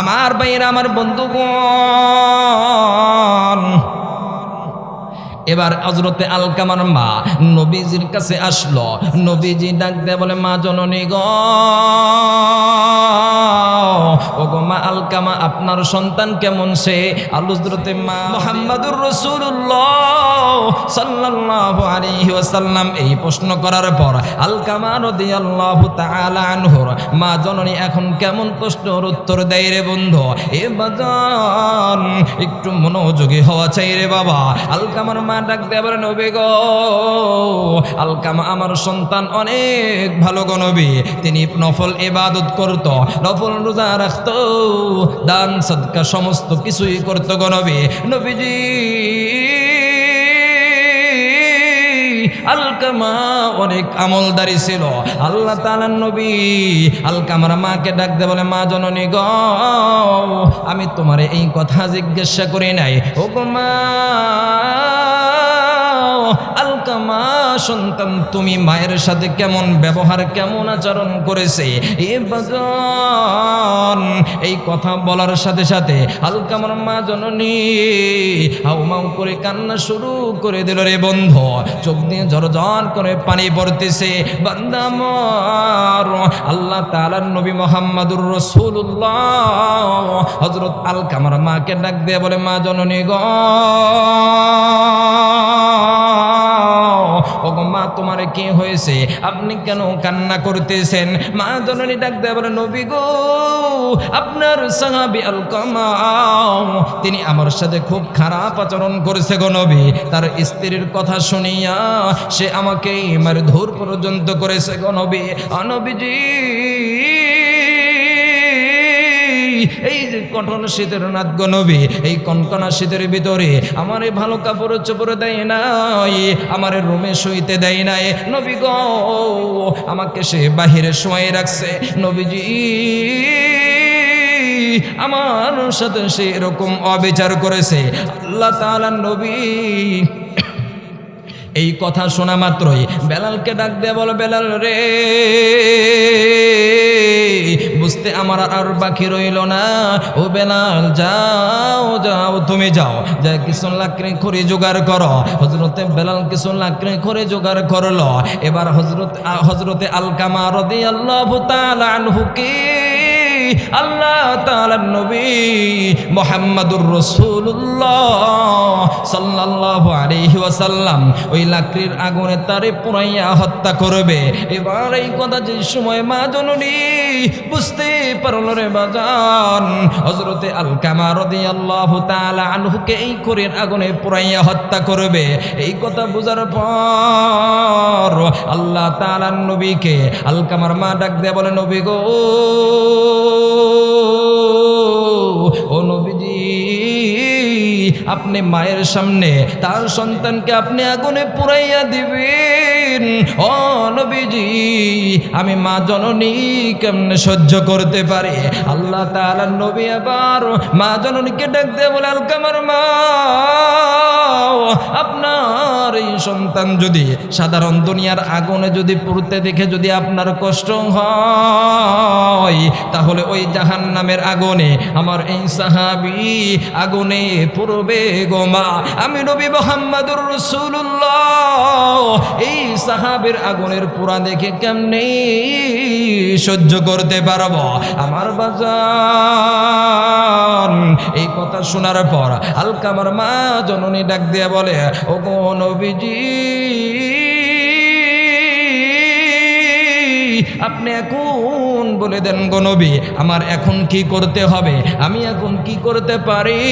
আমার ভাইয়েরা, আমার বন্ধুগণ। এবার হজরতে আলকামার মা নবীজির কাছে আসলো। নবীজি ডাক দেয় বলে, মা জননী গ ও গো মা আলকামা, আপনার সন্তান কেমন সে? আলুজরতে মা মোহাম্মদুর রসুল্লাহ সাল্লাল্লাহু আলাইহি ওয়াসাল্লাম এই প্রশ্ন করার পর আলকামা রাদিয়াল্লাহু তাআলা আনহুর মা জননী এখন কেমন প্রশ্নের উত্তর দেয় রে বন্ধু? এ বাজান একটু মনোযোগী হওয়া চাই রে বাবা। আলকামার মা ডাক দেয় বলে, নবী গো, আলকামা আমার সন্তান অনেক ভালো গো নবী। তিনি নফল ইবাদত করত, নফল রোজা রাখত। দান, সদকা, সমস্ত কিছুই করত গো নবী নবীজি। আলকামা অনেক আমলদারি ছিল। আল্লাহ তালার নবী আলকামার মাকে ডাকতে বলে, মা জননী গ, আমি তোমারে এই কথা জিজ্ঞাসা করি নাই। ও মা আলকামা সন্তান, তুমি মায়ের সাথে কেমন ব্যবহার, কেমন আচরণ করেছে? এ বাজন এই কথা বলার সাথে সাথে আলকামার মা জননী হাউ মাউ করে কান্না শুরু করে দিল রে বন্ধ। চোখ দিয়ে ঝরঝর করে পানি পড়তেছে। বান্দামর আল্লাহ তালার নবী মোহাম্মদুর রসুল্লাহ হজরত আলকামার মাকে ডাক দিয়ে বলে, মা জননী গ। তোমার কি হয়েছে? আপনি কেন কান্না করতেছেন? মা জননী ডাক দেয় বলে, নবী গো, আপনার সাহাবি আল কামাম তিনি আমার সাথে খুব খারাপ আচরণ করেছে গো নবী। তার স্ত্রীর কথা শুনিয়া সে আমাকে মার ধূর পর্যন্ত করেছে গো নবী। অনবীজি এই যে শীতের নাথ নবী, এই কনকনা শীতের ভিতরে আমারে ভালো কাপড় চোপড় দেয় নাই, আমারে রুমে শুইতে দেয় নাই। নবী গো, আমাকে সে বাহিরে শোয়াই রাখছে। নবীজি, আমার সাথে সে এরকম অবিচার করেছে। আল্লাহ তাআলা নবী এই কথা শোনা মাত্রই বেলালকে ডাক দিয়ে বলো, বেলাল রে, বুঝতে আমার আর বাকি রইল না। ও বেলাল, যাও যাও, তুমি যাও। যা কিছু লাকড়ি করে জোগাড় করো। হজরতে বেলাল কিছু লাকড়ি করে জোগাড় করল। এবার হজরত হজরতে আলকামা রদি আল্লাহ আনহুকে আল্লাহ তাআলার নবী মোহাম্মদুর রসুল্লাহ সাল্লাল্লাহু আলাইহি ওয়াসাল্লাম ওই লাকড়ির আগুনে তারে পুরাইয়া হত্যা করবে। এবার এই কথা যে সময় মা জননী বুঝতে পারল রে বাজান হযরতে আলকামা রাদিয়াল্লাহু তাআলা আনহুকে এই করের আগুনে পুরাইয়া হত্যা করবে। এই কথা বোঝার পর আল্লাহ তাআলার নবীকে আলকামার মা ডাক দেয়া বলে, নবী গো ও নবীজি। আপনি মায়ের সামনে, তার সন্তানকে আপনি আগুনে পুরাইয়া দিবেন। ও নবীজি, আমি মা জননী কেমনে সহ্য করতে পারে? আল্লাহ তাআলা নবী আবার মা জননীকে ডাক দিয়ে বলে, আলকামার মা, আপনার এই সন্তান যদি সাধারণ দুনিয়ার আগুনে যদি পুড়তে দেখে যদি আপনার কষ্ট হয়, তাহলে ওই জাহান নামের আগুনে, আমার এই সাহাবি আগুনে পুরবে গোমা আমি নবী মোহাম্মদুর রসুল্লাহ এই সাহাবের আগুনের পুরা দেখে কেমনে সহ্য করতে পারব? আমার বাজান, এই কথা শোনার পর আলকামার মা জননী ডাক দিয়ে বলে ও গো নবীজি আপনি এখন বলে দেন গো আমার এখন কি করতে হবে? আমি এখন কি করতে পারি?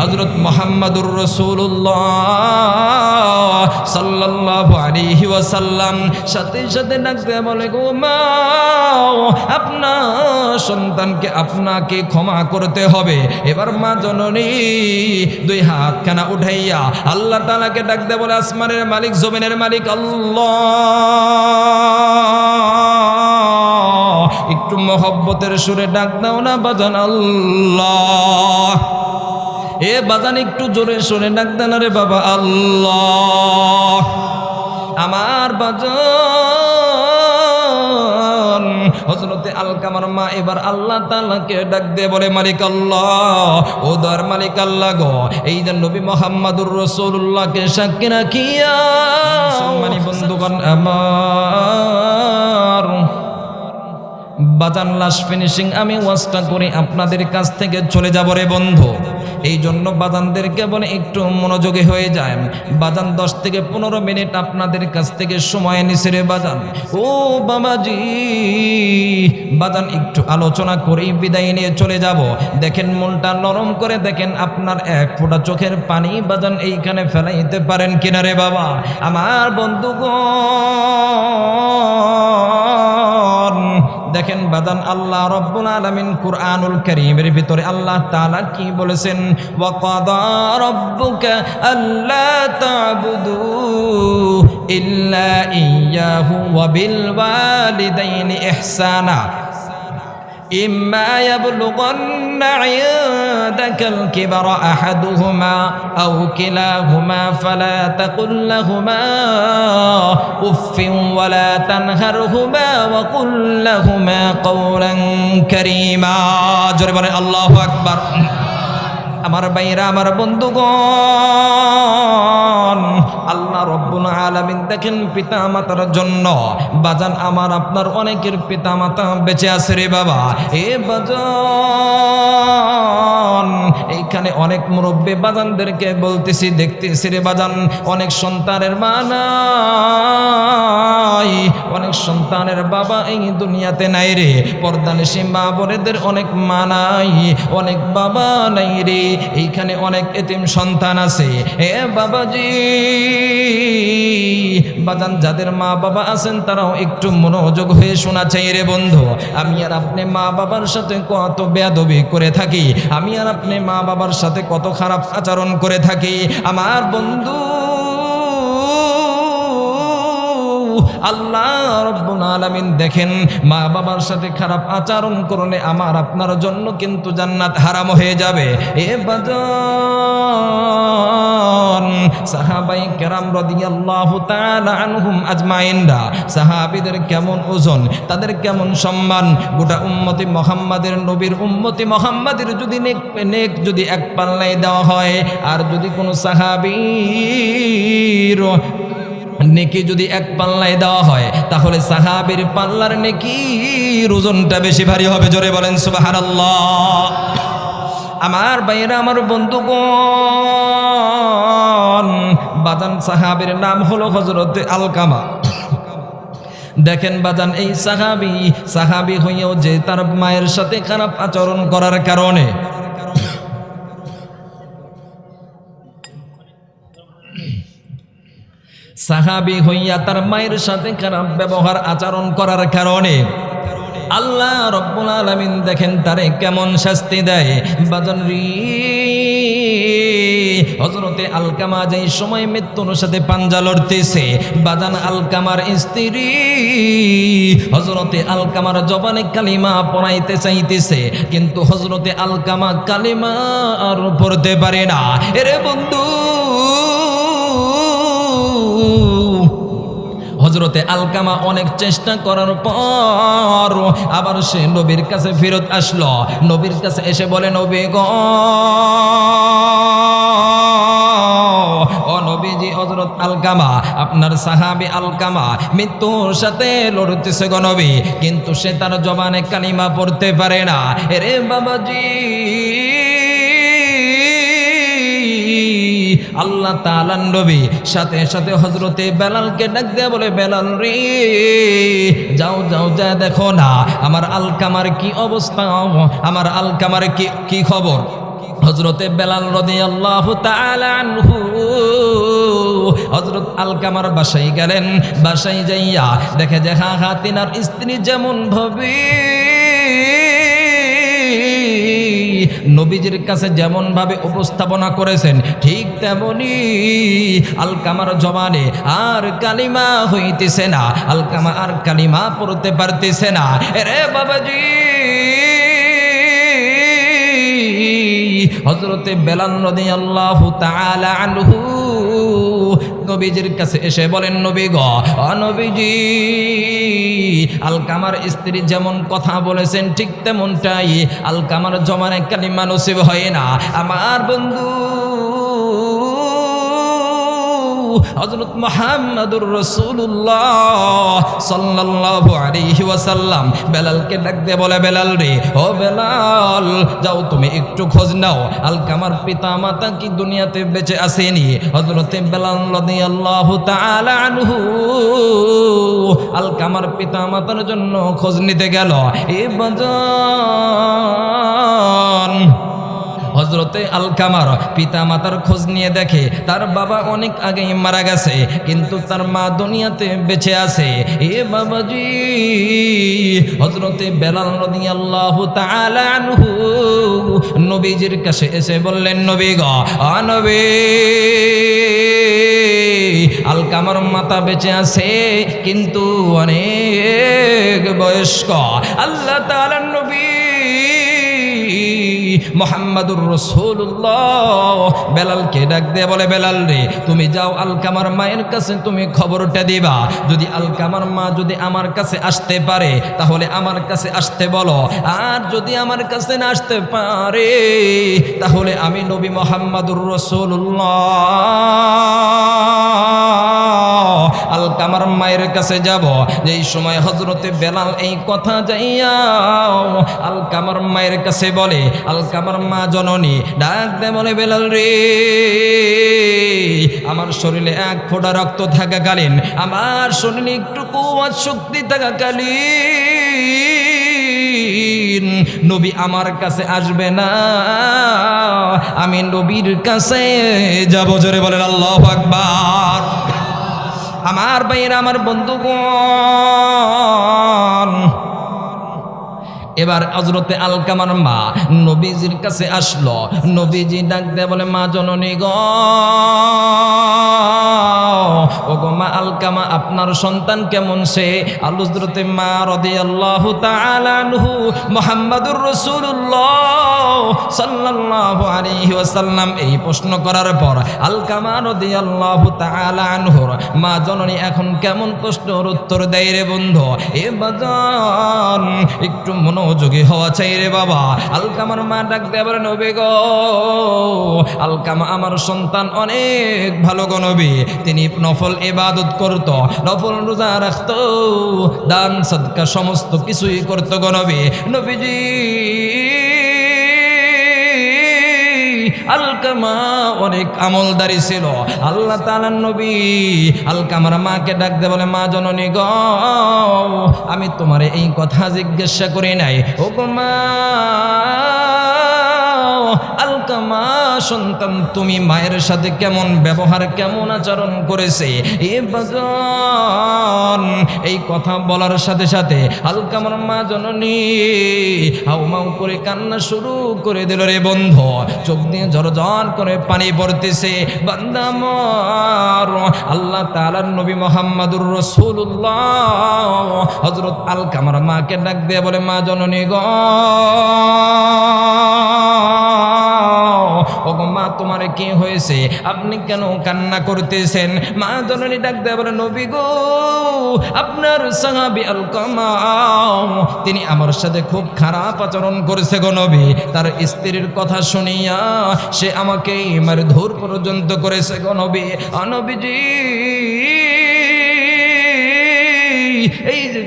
হজরত মোহাম্মদুর রসুল্লাহ সাল্লাল্লাহু আলাইহি ওয়াসাল্লাম সাথে সাথে ডাকতে বলে, গো মা, আপনার সন্তানকে আপনাকে ক্ষমা করতে হবে। এবার মা জননী দুই হাতখানা উঠাইয়া আল্লাহ তালাকে ডাকতে বলে, আসমানের মালিক, জমিনের মালিক, আল্লাহ। একটু মহব্বতের সুরে ডাক দাও না বাজান আল্লাহ। এ বাজান একটু জোরে সুরে ডাক দেন রে বাবা আল্লাহ। আমার বাজান হজরতে আলকামার মা এবার আল্লাহ তাআলাকে ডাক দিয়ে বলে মালিক আল্লাহ ও দর মালিক আল্লাহ গো এই যে নবী মোহাম্মদুর রসুল্লাহকে সাক্ষী রাখিয়া। মানে বন্ধুগণ আমার বাজান লাশ ফিনিশিং আমি ওয়াজটা করে আপনাদের কাছ থেকে চলে যাব রে বন্ধু। এই জন্য বাজানদেরকে বলে একটু মনোযোগী হয়ে যায় বাজান দশ থেকে পনেরো মিনিট আপনাদের কাছ থেকে সময় নিছে রে বাজান। ও বাবাজি, বাজান একটু আলোচনা করেই বিদায় নিয়ে চলে যাব। দেখেন মনটা নরম করে দেখেন আপনার এক ফোঁটা চোখের পানি বাজান এইখানে ফেলাইতে পারেন কিনা রে বাবা। আমার বন্ধুগণ দেখেন, বাদান আল্লাহ রব্বুল আলামিন কুরআনুল করিমের ভিতরে আল্লাহ তালা কি বলেছেন? ইল্লা ইয়াহু ওয়াবিল ওয়ালিদাইনি ইহসানা। إما يبلغن عندك الكبر أحدهما أو كلاهما فلا تقل لهما أف ولا تنهرهما وقل لهما قولا كريما. جربنا الله أكبر. আমার বাইরা আমার বন্ধুগণ, আল্লাহ রব্বুল আলামিন দেখেন পিতা মাতার জন্য। বাজান, আমার আপনার অনেকের পিতা মাতা বেঁচে আছে রে বাবা। এ বাজান, এইখানে অনেক মুরব্বী বাজানদেরকে বলতেছি, দেখতেছি রে বাজান, অনেক সন্তানের মা নাই। অনেক সন্তানের বাবা এই দুনিয়াতে নাই রে। পর্দানিসী মা বোনেদের অনেক মা নাই, অনেক বাবা নাই রে। এইখানে অনেক এতিম সন্তান আছে। এ বাবাজি, বাজান যাদের মা বাবা আছেন তারাও একটু মনোযোগ হয়ে শোনা চাই রে বন্ধু। আমি আর আপনি মা বাবার সাথে কত বেয়াদবি করে থাকি। আমি আর আপনি মা বাবার সাথে কত খারাপ আচরণ করে থাকি। আমার বন্ধু আল্লাহ রব্বুল আলামিন দেখেন, মা বাবার সাথে খারাপ আচরণ করলে আমার আপনার জন্য কিন্তু জান্নাত হারাম হয়ে যাবে। এ বাজন, সাহাবাই কেমন ওজন, তাদের কেমন সম্মান? গোটা উম্মতি মোহাম্মদের নবীর উম্মতি মোহাম্মদের যদি নেক নেক যদি এক পাল্লায় দেওয়া হয়, আর যদি কোনো সাহাবীর নেকি যদি এক পাল্লায় দেওয়া হয়, তাহলে সাহাবের পাল্লার নেকি ওজনটা বেশি ভারী হবে। জোরে বলেন সুবাহার আমার বাইরা আমার বন্ধুগণ, বাজান সাহাবের নাম হলো হজরত আলকামা। দেখেন বাজান, এই সাহাবি সাহাবি হইয়াও যে তার মায়ের সাথে খারাপ আচরণ করার কারণে সাহাবি হইয়া তার মায়ের সাথে খারাপ ব্যবহার আচরণ করার কারণে আল্লাহ রব্বুল আলামিন দেখেন তারে কেমন শাস্তি দেয়। বাজন রি হজরতে আলকামা যেই সময় মৃত্যুর সাথে পাঞ্জা লড়তেছে, বাজান আলকামার স্ত্রী হজরতে আলকামার জবানে কালিমা পড়াইতে চাইতেছে, কিন্তু হজরতে আলকামা কালিমা আর পড়তে পারে না। এরে বন্ধু হজরতে আলকামা অনেক চেষ্টা করার পর আবার সে নবীর কাছে ফেরত আসলো। নবীর কাছে এসে বলে, নবী গ নবীজি হজরত আলকামা, আপনার সাহাবি আলকামা সাথে লড়তেছে কিন্তু সে তার জবানে কালিমা পড়তে পারে না। রে বাবাজি আল্লাহ তালান নবী সাথে সাথে হজরতে বেলালকে ডাক দেয়া বলে, বেলাল রে, যাও যাও, যা দেখো না, আমার আলকামার কি অবস্থা? আমার আলকামার কি কি খবর? হজরতে বেলাল রদি আল্লাহ আনহু হজরত আলকামার বাসায় গেলেন। বাসায় যাইয়া দেখে যে, হা হা, তিনার স্ত্রী যেমন ভাবে নবীজির কাছে যেমন ভাবে উপস্থাপনা করেছেন, ঠিক তেমনি আলকামার জবানে আর কালিমা হইতেছে না, আলকামা আর কালিমা পড়তে পারতেছে না। রে বাবাজি! হজরতে বেলাল নদী আল্লাহ আনহু নবীজির কাছে এসে বলেন, নবী গ নবীজি, আলকামার স্ত্রী যেমন কথা বলেছেন ঠিক তেমনটাই আলকামার জমানে কালিমা নসিব হয় না। আমার বন্ধু হজরত মোহাম্মদুর রসুল্লাহ সাল্লাল্লাহু আলাইহি ওয়াসাল্লাম, বেলালকে ডাক দিয়ে বলে, বেলাল রে, ও বেলাল, যাও তুমি একটু খোঁজ নাও। আলকামার পিতা মাতা কি দুনিয়াতে বেঁচে আসেনি? হজরতে বেলাল তাআলা আনহু আলকামার পিতা মাতার জন্য খোঁজ নিতে গেল। এ বাজান হজরতে আলকামার পিতা মাতার খোঁজ নিয়ে দেখে, তার বাবা অনেক আগেই মারা গেছে, কিন্তু তার মা দুনিয়াতে বেঁচে আছে। এ বাবাজি হজরতে বেলাল নদী আল্লাহ আনহু নবীজির কাছে এসে বললেন, নবী গ নবী, আলকামার মাতা বেঁচে আছে, কিন্তু অনেক বয়স্ক। আল্লাহ তাআলার নবী মোহাম্মদুর রসুল্লাহ বেলালকে ডাক দিয়ে বলে, বেলাল রে, তুমি যাও আলকামার মায়ের কাছে, তুমি খবরটা দিবা। যদি আলকামার মা যদি আমার কাছে আসতে পারে, তাহলে আমার কাছে আসতে বলো। আর যদি আমার কাছে না আসতে পারে, তাহলে আমি নবী মোহাম্মদুর রসুল্লাহ আলকামার মায়ের কাছে যাব। যেই সময় হজরতে বেলাল এই কথা যাইয়া আলকামার মায়ের কাছে বলে আলকামার মা জননী, ডাক দে বলে বেলাল রে, আমার শরীরে এক ফোঁটা রক্ত থাকাকালীন, আমার শরীরে একটু কুয়ার শক্তি থাকাকালীন, নবী আমার কাছে আসবে না, আমি নবীর কাছে যাব। জোরে বলেন আল্লাহ আকবার। আমার ভাইয়েরা, আমার বন্ধুগণ। এবার হজরতে আলকামার মা নবীজির কাছে আসলো। নবীজি ডাক দেয় বলে, মা জননী গ। ও মা আলকামা, আপনার সন্তান কেমন সে? আলুজরতে মা রদি আল্লাহ তালানহু মোহাম্মদুর রসুল্লাহ আলাইহি ওয়াসাল্লাম এই প্রশ্ন করার পর আলকামা রদি আল্লাহ তালানহুর মা জননী এখন কেমন প্রশ্নের উত্তর দেয় রে বন্ধু? এ বাজান একটু মনোযোগী হওয়া চাই রে বাবা। আলকামার মা ডাক দেবার নবী গো, আলকামা আমার সন্তান অনেক ভালো গো নবী। তিনি নফল ইবাদত করত, নফল রোজা রাখত, দান, সদকা, সমস্ত কিছুই করত গো নবী। নবীজি, আলকামা অনেক আমলদারি ছিল। আল্লাহ তালার নবী আলকামার মাকে ডাকতে বলে, মা জননী গ, আমি তোমারে এই কথা জিজ্ঞাসা করি নাই। ও গো মা আলকামা সন্তান, তুমি মায়ের সাথে কেমন ব্যবহার, কেমন আচরণ করেছে? এ বাজন এই কথা বলার সাথে সাথে আলকামার মা জননী হাউ মাউ করে কান্না শুরু করে দিল রে বন্ধ। চোখ দিয়ে ঝরঝর করে পানি পড়তেছে। বান্দামর আল্লাহ তালার নবী মোহাম্মদুর রসুল্লাহ হজরত আলকামার মাকে ডাক দিয়ে বলে, মা জননী গ। ওগো মা, তোমার কি হয়েছে? আপনি কেন কান্না করতেছেন? মা জননী ডাক দেয় বলে, নবী গো, আপনার সাহাবি আলকামা তিনি আমার সাথে খুব খারাপ আচরণ করেছে গো নবী। তার স্ত্রীর কথা শুনিয়া সে আমাকে মার ধূর পর্যন্ত করেছে গো নবী। অনবীজি এই যে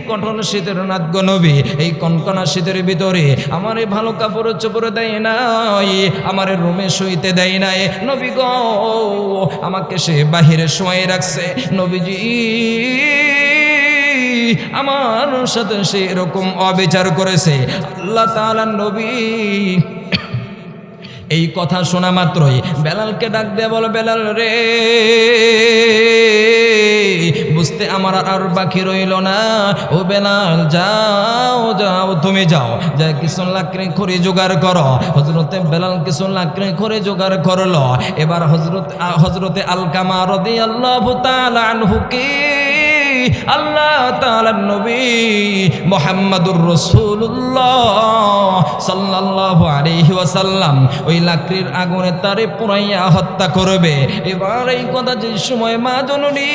শীতের নাথ নবী, এই কনকনা শীতের ভিতরে আমারে ভালো কাপড় চোপড় দেয় নাই, আমারে রুমে শুইতে দেয় নাই। নবী গো, আমাকে সে বাহিরে শোয়াই রাখছে। নবীজি, আমার সাথে সে এরকম অবিচার করেছে। আল্লাহ তালা নবী এই কথা শোনা মাত্রই বেলালকে ডাক দিয়ে বলো, বেলাল রে, বুঝতে আমার আর বাকি রইল না। ও বেলাল, যাও যাও, তুমি যাও। যা কিছু লাকড়ি করে জোগাড় করো। হজরতে বেলাল কিছু লাকড়ি করে জোগাড় করল। এবার হজরত হজরতে আলকামা রদি আল্লাহ আনহুকে আল্লাহ তাআলার নবী মোহাম্মদুর রসুল্লাহ সাল্লাল্লাহু আলাইহি ওয়াসাল্লাম ওই লাকড়ির আগুনে তারে পুরাইয়া হত্যা করবে। এবার এই কথা যে সময় মা জননী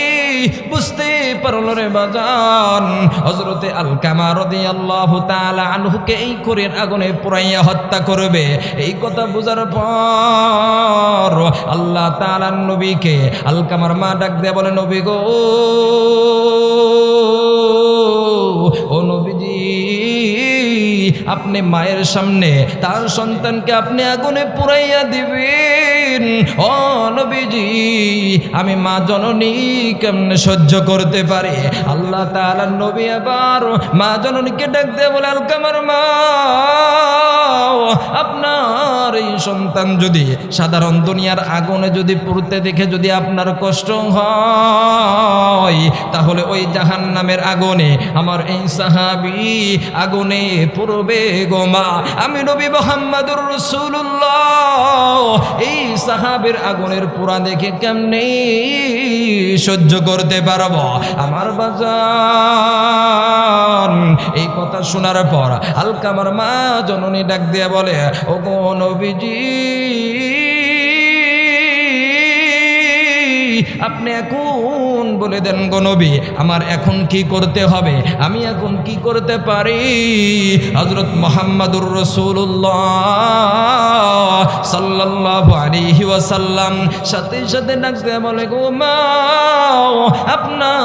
বুঝতে পারল রে বাজান হজরতে আল কামা রাদিয়াল্লাহু তাআলা আনহুকে এই করে আগুনে পুরাইয়া হত্যা করবে। এই কথা বোঝার পর আল্লাহ তাআলার নবীকে আল কামার মা ডাক দেয়া বলে, নবী গো আপনি মায়ের সামনে তার সন্তানকে আপনি আগুনে পুরাইয়া দিবেন ও নবীজি, আমি মা জননী কেমনে সহ্য করতে পারে? আল্লাহ তাআলা নবী আবার মা জননীকে ডাক দিয়ে বলে, আলকামার মা, আপনার এই সন্তান যদি সাধারণ দুনিয়ার আগুনে যদি পুড়তে দেখে যদি আপনার কষ্ট হয়, তাহলে ওই জাহান নামের আগুনে আমার এই সাহাবি আগুনে পুরবে গোমা আমি নবী মোহাম্মদুর রসুল্লাহ এই সাহাবের আগুনের পুরা দেখে কেমনে সহ্য করতে পারব? আমার বাজান, এই কথা শোনার পর হালকা আমার মা জননী ডাক দিয়ে বলে ও নবীজি, আপনি এখন বলে দেন, গো নবী, আমার এখন কি করতে হবে? আমি এখন কি করতে পারি? হজরত মোহাম্মদুর রসুল্লাহ সাল্লাল্লাহু আলাইহি ওয়াসাল্লাম সাথে সাথে ডাক দিয়ে বলে, গো মা, আপনার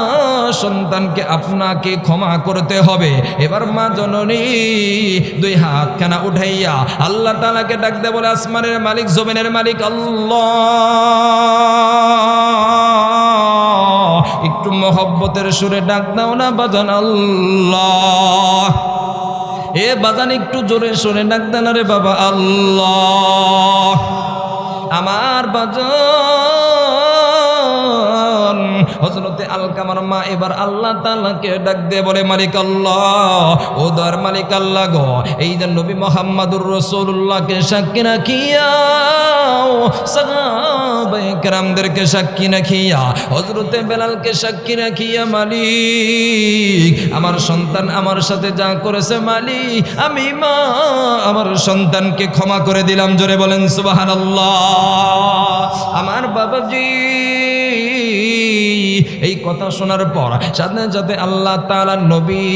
সন্তানকে আপনাকে ক্ষমা করতে হবে। এবার মা জননী দুই হাতখানা উঠাইয়া আল্লাহ তালাকে ডাকতে বলে, আসমানের মালিক, জমিনের মালিক, আল্লাহ। মহব্বতের সুরে ডাক দাও না বাজান আল্লাহ। এ বাজান একটু জোরে সুরে ডাক দেন রে বাবা আল্লাহ। আমার বাজান হজরতে আলকামার মা এবার আল্লাহ তাআলাকে ডাক দিয়ে বলে, মালিক আল্লাহ, ও দর মালিক আল্লাহ গো, এই যে নবী মোহাম্মদুর রসুল্লাহকে সাক্ষী রাখিয়া সাহাবায়ে কেরামদেরকে সাক্ষী রাখিয়া হজরতে বেলালকে সাক্ষী রাখিয়া মালিক, আমার সন্তান আমার সাথে যা করেছে মালিক, আমি মা, আমার সন্তানকে ক্ষমা করে দিলাম, জোরে বলেন সুবহানাল্লাহ। আমার বাবাজি এই কথা শোনার পর সাথে সাথে আল্লাহ তালা নবী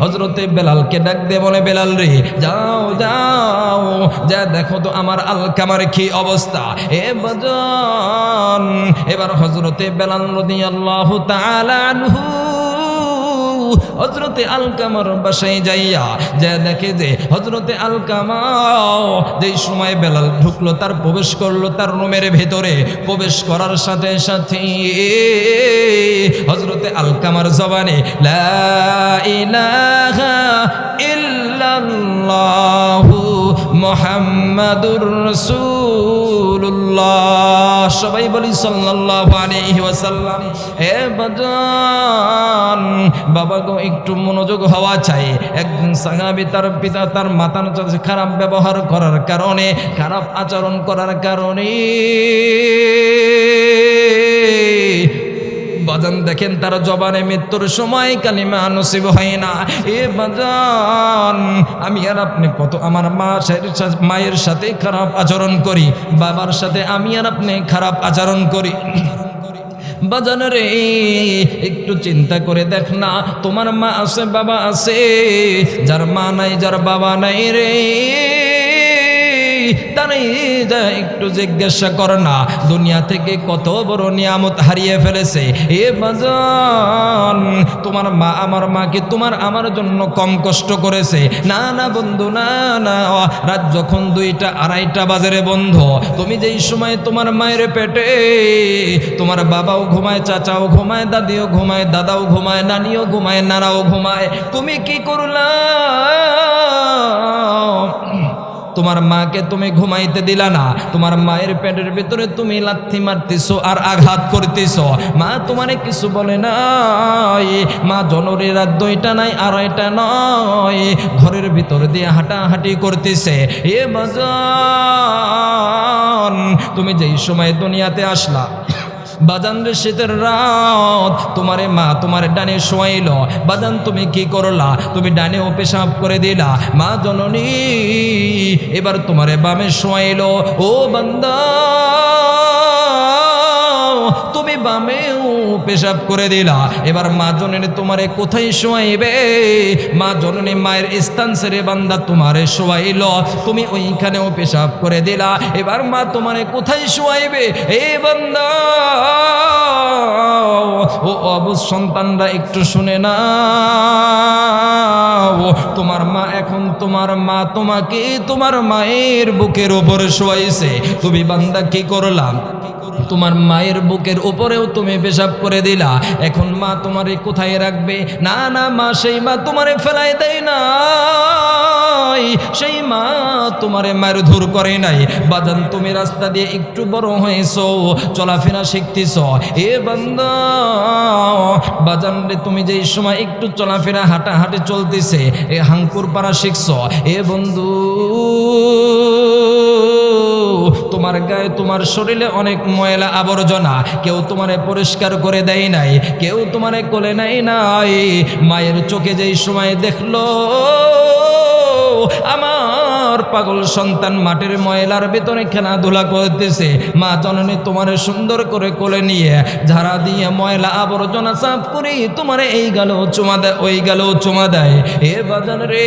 হজরতে বেলালকে ডাক দিয়ে বলে, বেলাল রে, যাও যাও। যা দেখো তো আমার আলকামার কি অবস্থা। এ বজন এবার হজরতে বেলাল নদী আল্লাহ আনহু হজরতে আলকামার বাসায় যাইয়া যা দেখে যে হজরতে আলকামাও যেই সময় বেলাল ঢুকলো, তার প্রবেশ করল তার রুমের ভেতরে। প্রবেশ করার সাথে সাথে হজরতে আলকামার জবানে, লা ইলাহা ইল্লাল্লাহু মোহাম্মদুর রসুল্লাহ সবাই বলি সাল্লাল্লাহু আলাইহি ওয়াসাল্লাম, হে বাজান, বাবা গো, একটু মনোযোগ হওয়া চাই। একদিন সাহাবী তার পিতা, তার সাথে খারাপ ব্যবহার করার কারণে, খারাপ আচরণ করার কারণে বাজান, দেখেন তার জবানে মৃত্যুর সময় কালিমা নসিব হয় না। এ বাজান, আমি আর আপনি কত আমার মা মায়ের সাথে খারাপ আচরণ করি, বাবার সাথে আমি আর আপনি খারাপ আচরণ করি। বাজান রে, একটু চিন্তা করে দেখ না, তোমার মা আছে, বাবা আছে, যার মা নাই, যার বাবা নাই রে। তারাই যা একটু জিজ্ঞাসা কর না, দুনিয়া থেকে কত বড় নিয়ামত হারিয়ে ফেলেছে। এ বাজান, তোমার মা আমার মাকে তোমার আমার জন্য কম কষ্ট করেছে। না না, বন্ধু, না না, রাত যখন দুইটা, আড়াইটা বাজারে বন্ধ, তুমি যেই সময় তোমার মায়ের পেটে, তোমার বাবাও ঘুমায়, চাচাও ঘুমায়, দাদিও ঘুমায়, দাদাও ঘুমায়, নানিও ঘুমায়, নানাও ঘুমায়, তুমি কি করলা? তোমার মাকে তুমি ঘুমাইতে দিলা না। তোমার মায়ের পেটের ভিতরে তুমি লাথি মারতেছো আর আঘাত করতেছো। মা তোমারে কিছু বলে নাই। মা জনরের রাত দুইটা নাই আর আড়াইটা নয়। ঘরের ভিতর দিয়ে হাঁটাহাঁটি করতেছে। এ বাজান তুমি যেই সময় দুনিয়াতে আসলা বাজান রে শীতের রাত। তোমারে মা তোমার ডানে শোয়াইল। বাজান, তুমি কি করলা? তুমি ডানে ও পেশাব করে দিলা। মা জননী, এবার তোমারে বামে শোয়াইল। ও বান্দা, তুমি বামেও পেশাব করে দিলা। এবার মা জননী তোমারে কোথায় শোয়াইবে? মা জননী মায়ের স্থান সেরে বান্দা তোমারে শোয়াইল। তুমি ওইখানেও পেশাব করে দিলা। এবার মা তোমারে কোথায় শোয়াইবে? এ বান্দা! ও অবুজ সন্তানরা, একটু শুনে না ও তোমার মা এখন তোমার মা তোমাকে তোমার মায়ের বুকের ওপরে শোয়াইছে। তুমি বান্দা কি করলাম তোমার মায়ের বুকের উপরেও তুমি পেশাব করে দিলা। এখন মা তোমারে কোথায় রাখবে? না না, মা, সেই মা তোমারে ফেলাই দেয় না সেই মা তোমারে মায়ের ধুর করে নাই। বাজান, তুমি রাস্তা দিয়ে একটু বড় হয়েছো, চলাফেরা শিখতেছ। এ বান্দা, বাজান রে, তুমি যেই সময় একটু চলাফেরা হাঁটাহাঁটি চলতেছে, এ হাঙ্কুর পাড়া শিখছ। এ বন্ধু তোমার গায়ে তোমার শরীরে অনেক ময়লা আবর্জনা, কেউ তোমারে পরিষ্কার করে দেয় নাই, কেউ তোমারে কোলে নাই নাই। মায়ের চোখে যেই সময় দেখল, আমার পাগল সন্তান মাটির ময়লার ভিতরে খেলাধুলা করতেছে। মা জননী তোমার সুন্দর করে কোলে নিয়ে ঝাড়া দিয়ে ময়লা আবর্জনা সাফ করি তোমার এই গেল চুমা দেয়, ওই গেল চুমা দেয়। এ বাজান রে,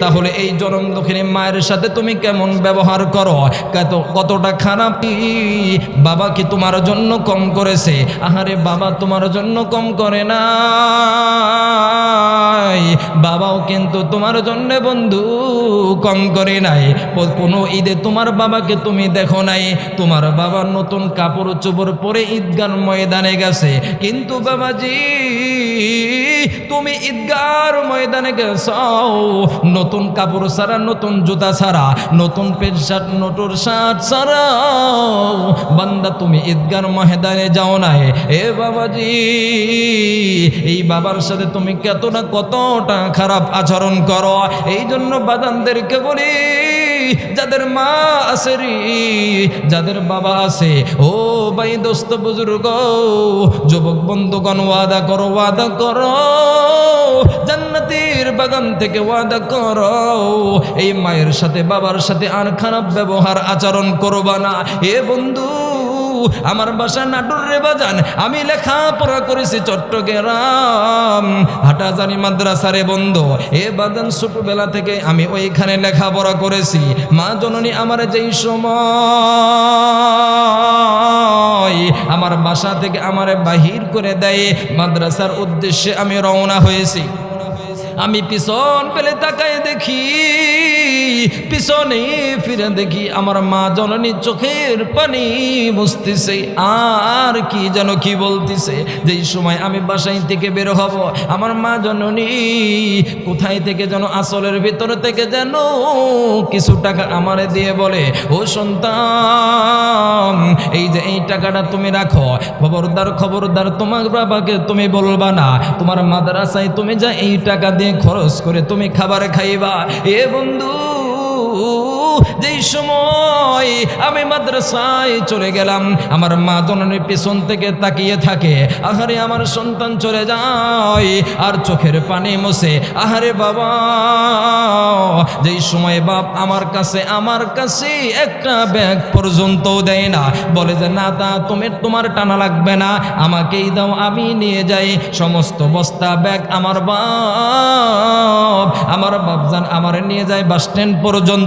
তাহলে এই জনম দক্ষিণী মায়ের সাথে তুমি কেমন ব্যবহার করো? কত, কতটা খারাপ? বাবা কি তোমার জন্য কম করেছে? আহারে বাবা তোমার জন্য কম করে না বাবাও কিন্তু তোমার জন্য বন্ধু। কম করে নাই। কোনো ঈদে তোমার বাবাকে তুমি দেখো নাই। তোমার বাবা নতুন কাপড় চোপড় পরে ঈদগার ময়দানে গেছে। কিন্তু বাবাজি, তুমি ঈদগার ময়দানে গেছ নতুন কাপড় ছাড়া, নতুন জুতা ছাড়া, নতুন পেট শার্ট, নতুন শার্ট ছাড়া। বান্দা, তুমি ঈদগার ময়দানে যাও নাই। এ বাবাজি, এই বাবার সাথে তুমি কতটা কতটা খারাপ আচরণ করো? এই জন্য বাদানদেরকে বলি, যাদের মা আছে রে, যাদের বাবা আছে, ও ভাই দোস্ত বুজুর্গ, যুবক বন্ধুগণ, ওয়াদা করো ওয়াদা করো, জান্নাতের বাগান থেকে ওয়াদা করো, এই মায়ের সাথে বাবার সাথে আর খারাপ ব্যবহার আচরণ করবা না। এ বন্ধু আমার বাসা নাটুর রে বাজান, আমি লেখাপড়া করেছি চট্টগ্রাম। হাটাজানি মাদ্রাসারে বন্ধ, এ বাজান ছোটবেলা থেকে আমি ওইখানে লেখাপড়া করেছি। মা জননী আমার যেই সময় আমার বাসা থেকে আমারে বাহির করে দেয়, মাদ্রাসার উদ্দেশ্যে আমি রওনা হয়েছি। আমি পিছন পেলে তাকায় দেখি পিছনে ফিরে দেখি আমার মা জননী চোখের পানি মুছতেছে। আর কি যেন কি বলতেছে, যেই সময় আমি বাসায় থেকে বের হব, আমার মা জননী কোথায় থেকে যেন আসলের ভিতর থেকে যেন কিছু টাকা আমারে দিয়ে বলে, ও সন্তান, এই যে এই টাকাটা তুমি রাখো, খবরদার খবরদার, তোমার বাবাকে তুমি বলবা না, তোমার মাদ্রাসায় তুমি যা এই টাকা দিয়ে খরচ করে তুমি খাবার খাইবা। এ বন্ধু যেই সময় আমি মাদ্রাসায় চলে গেলাম, আমার মা জননীর পেছন থেকে তাকিয়ে থাকে, আহারে আমার সন্তান চলে যায়, আর চোখের পানি মোছে, আহারে বাবা, যেই সময় বাপ আমার কাছে আমার কাছে একটা ব্যাগ পর্যন্ত দেয় না, বলে যে, না তা তুমি, তোমার টানা লাগবে না, আমাকেই দাও, আমি নিয়ে যাই। সমস্ত বস্তা, ব্যাগ আমার বাপ, আমার বাপজান আমার নিয়ে যায় বাস স্ট্যান্ড পর্যন্ত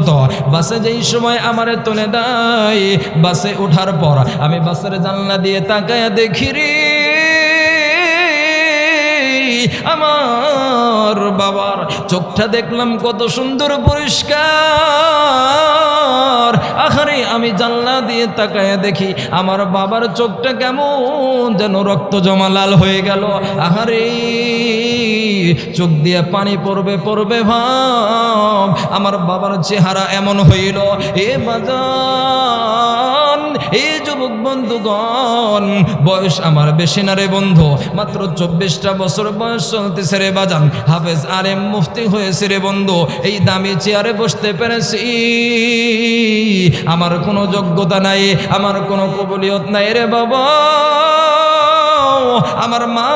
বাসে যেই সময় আমারে তুলে দেয়, বাসে ওঠার পর আমি বাসের জানলা দিয়ে তাকায় দেখি রে, আমার বাবার চোখটা দেখলাম কত সুন্দর পরিষ্কার। আহারে, আমি জানলা দিয়ে তাকায় দেখি, আমার বাবার চোখটা কেমন যেন রক্ত জমা লাল হয়ে গেল। আহারে চোখ দিয়ে পানি পড়বে পড়বে ভাব। আমার বাবার চেহারা এমন হইল, এ বাজান এ যুবক বন্ধুগণ, বয়স আমার বেশি না রে বন্ধু, মাত্র চব্বিশটা বছর বয়স চলতেছে রে বাজান। হাফেজ আর মুফতি হয়েছে রে বন্ধু, এই দামি চেয়ারে বসতে পেরেছি। আমার কোনো যোগ্যতা নাই, আমার কোনো কবলিয়ত নাই রে বাবা। আমার মা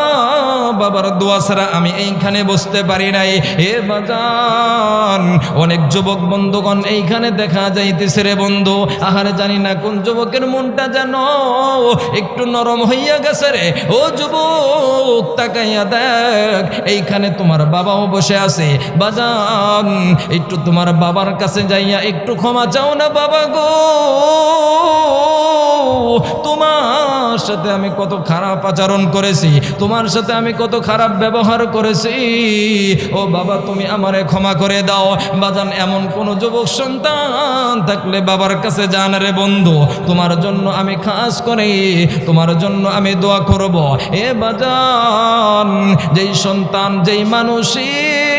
বাবার দোয়া ছাড়া আমি এইখানে বসতে পারি নাই। এ বাজান, অনেক যুবক বন্ধুগণ এইখানে দেখা যাইতেছে রে বন্ধু। আহারে জানি না কোন যুবকের মনটা যেন একটু নরম হইয়া গেছে রে। ও যুবক, তাকাইয়া দেখ, এইখানে তোমার বাবাও বসে আছে। বাজান, একটু তোমার বাবার কাছে যাইয়া একটু ক্ষমা চাও না বাবা গো। তোমার সাথে আমি কত খারাপ আচরণ করেছি। তোমার সাথে আমি কত খারাপ ব্যবহার করেছি। ও বাবা, তুমি আমারে ক্ষমা করে দাও। বাজান, এমন কোন যুবক সন্তান থাকলে বাবার কাছে যান রে বন্ধু। তোমার জন্য আমি খাস করে, তোমার জন্য আমি দোয়া করব। এ বাজান, যেই সন্তান, যেই মানুষের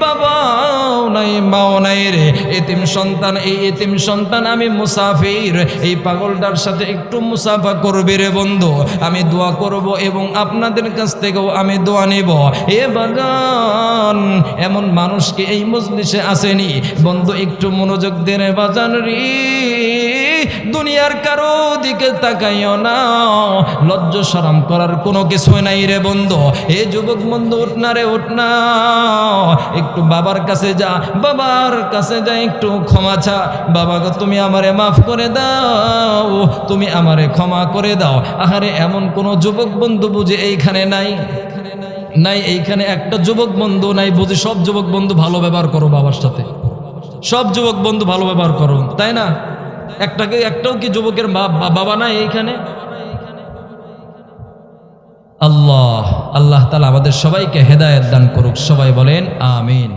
বাবাও নাই, মাও নাই রে। এতিম সন্তান, এই এতিম সন্তান আমি মুসাফির। এই পাগলটার সাথে একটু মুসাফা করবে রে বন্ধু। আমি দোয়া করব এবং আপনাদের কাছ থেকেও আমি দোয়া নিব। এ বাগান, এমন মানুষকে এই মজলিসে আসেনি? বন্ধু, একটু মনোযোগ দেনে বাজান রে। দুনিয়ার কারও দিকে তাকাইও না। লজ্জ সরম করার কোনো কিছু নাই রে বন্ধু। এ যুবক বন্ধু, উঠ না রে, উঠ না। একটু বাবার কাছে যা, বাবার কাছে যা, একটু ক্ষমা চা। বাবা তুমি আমারে মাফ করে দাও। তুমি আমারে ক্ষমা করে দাও। আহারে, এমন কোনো যুবক বন্ধু বুঝে এইখানে নাই? নাই এইখানে একটা যুবক বন্ধু নাই বুঝি সব যুবক বন্ধু ভালো ব্যবহার করো বাবার সাথে। সব যুবক বন্ধু ভালো ব্যবহার করো, তাই না? একটাকে একটাও কি যুবকের বাবা নাই এইখানে? আল্লাহ আল্লাহ তালা আমাদের সবাইকে হেদায়ত দান করুক, সবাই বলেন, আমিন।